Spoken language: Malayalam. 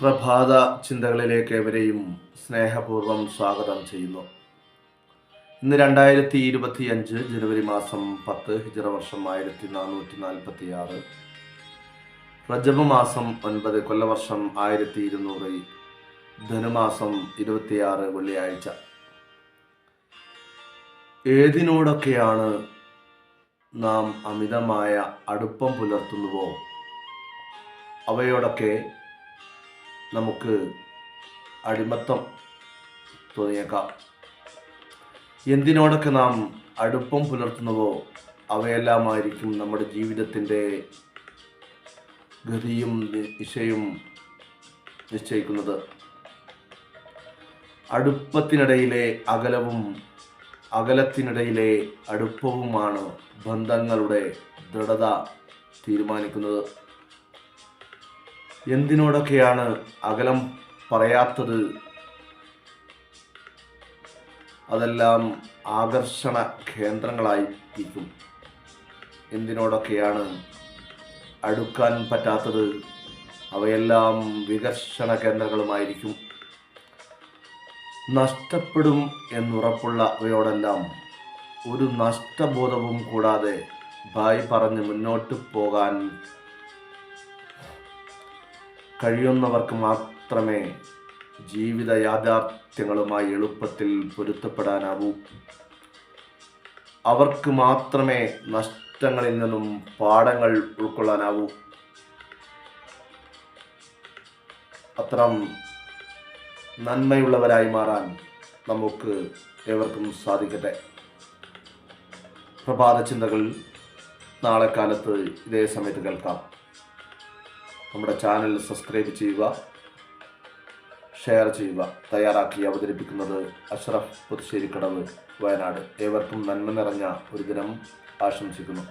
പ്രഭാത ചിന്തകളിലേക്ക് ഏവരെയും സ്നേഹപൂർവം സ്വാഗതം ചെയ്യുന്നു. ഇന്ന് രണ്ടായിരത്തി ഇരുപത്തി അഞ്ച് ജനുവരി മാസം പത്ത് ഹിജറ വർഷം ആയിരത്തി നാനൂറ്റി നാൽപ്പത്തി ആറ് റജബ് മാസം ഒൻപത് കൊല്ലവർഷം ആയിരത്തി ഇരുന്നൂറ് ധനുമാസം ഇരുപത്തിയാറ് വെള്ളിയാഴ്ച. ഏതിനോടൊക്കെയാണ് നാം അമിതമായ അടുപ്പം പുലർത്തുന്നുവോ? അവയോടൊക്കെ നമുക്ക് അടിമത്തം തോന്നിയേക്കാം. എന്തിനോടൊക്കെ നാം അടുപ്പം പുലർത്തുന്നുവോ അവയെല്ലാമായിരിക്കും നമ്മുടെ ജീവിതത്തിന്റെ ഗതിയും ദിശയും നിശ്ചയിക്കുന്നത്. അടുപ്പത്തിനിടയിലെ അകലവും അകലത്തിനിടയിലെ അടുപ്പവുമാണ് ബന്ധങ്ങളുടെ ദൃഢത തീരുമാനിക്കുന്നത്. എന്തിനോടൊക്കെയാണ് അകലം പറയാത്തത്? അതെല്ലാം ആകർഷണ കേന്ദ്രങ്ങളായിരിക്കും എന്തിനോടൊക്കെയാണ് അടുക്കാൻ പറ്റാത്തത്? അവയെല്ലാം വികർഷണ കേന്ദ്രങ്ങളുമായിരിക്കും. നഷ്ടപ്പെടും എന്നുറപ്പുള്ള അവയോടെല്ലാം ഒരു നഷ്ടബോധവും കൂടാതെ ഭായി പറഞ്ഞ് മുന്നോട്ട് പോകാൻ കഴിയുന്നവർക്ക് മാത്രമേ ജീവിത യാഥാർത്ഥ്യങ്ങളുമായി എളുപ്പത്തിൽ പൊരുത്തപ്പെടാനാവൂ. അവർക്ക് മാത്രമേ നഷ്ടങ്ങളിൽ നിന്നും പാഠങ്ങൾ ഉൾക്കൊള്ളാനാവൂ. അത്തരം നന്മയുള്ളവരായി മാറാൻ നമുക്ക് ഏവർക്കും സാധിക്കട്ടെ. പ്രഭാത ചിന്തകൾ നാളെ കാലത്ത് ഇതേ സമയത്ത് കേൾക്കാം. നമ്മുടെ ചാനൽ സബ്സ്ക്രൈബ് ചെയ്യുക ഷെയർ ചെയ്യുക തയ്യാറാക്കി അവതരിപ്പിക്കുന്നത് അഷ്റഫ് പുതുശ്ശേരിക്കടവ് വയനാട്. ഏവർക്കും നന്മ നിറഞ്ഞ ഒരു ദിനം ആശംസിക്കുന്നു.